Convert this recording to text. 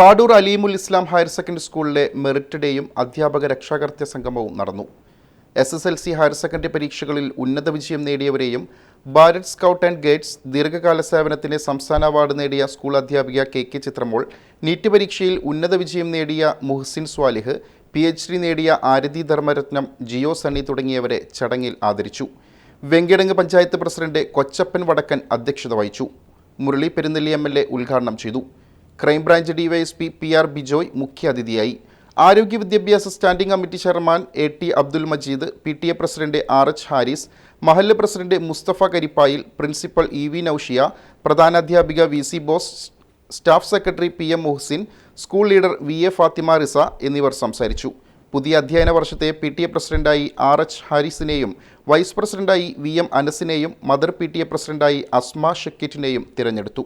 Padur Aleemul Islam higher secondary സ്കൂളിലെ merit ഡേയും അധ്യാപക രക്ഷാകർത്തൃ സംഗമവും നടന്നു. S S L C higher secondary പരീക്ഷകളിൽ ഉന്നത വിജയം നേടിയവരെയും ഭാരത് സ്കൗട്ട് ആൻഡ് ഗൈഡ്സ് ദീർഘകാല സേവനത്തിന് സംസ്ഥാന അവാർഡ് നേടിയ സ്കൂൾ അധ്യാപിക കെ കെ ചിത്രമോൾ നീറ്റ് പരീക്ഷയിൽ ഉന്നത വിജയം നേടിയ Muhsin Swalih P H D നേടിയ ആരതി ധർമ്മരത്നം ജിയോ സണ്ണി തുടങ്ങിയവരെ ചടങ്ങിൽ ആദരിച്ചു. വെങ്കിടങ്ങ് പഞ്ചായത്ത് പ്രസിഡന്റ് കൊച്ചപ്പൻ വടക്കൻ അധ്യക്ഷത വഹിച്ചു. Murali Perunnelli M L A ഉദ്ഘാടനം ചെയ്തു. Crime branch DYSP P R Bijoy മുഖ്യാതിഥിയായി. ആരോഗ്യ വിദ്യാഭ്യാസ standing committee chairman A T Abdul Majeed P T A president R H Haris മഹല്ല് president Mustafa Karippayil principal E V Noushiya പ്രധാനാധ്യാപിക V C Bose staff secretary P M Muhsin school leader V A Fathima Riza എന്നിവർ സംസാരിച്ചു. പുതിയ അധ്യയന വർഷത്തെ P T A പ്രസിഡന്റായി R H ഹാരിസിനെയും vice പ്രസിഡന്റായി V M അനസിനെയും മദർ പി ടി എ പ്രസിഡന്റായി അസ്മ ഷക്കീറ്റിനെയും തിരഞ്ഞെടുത്തു.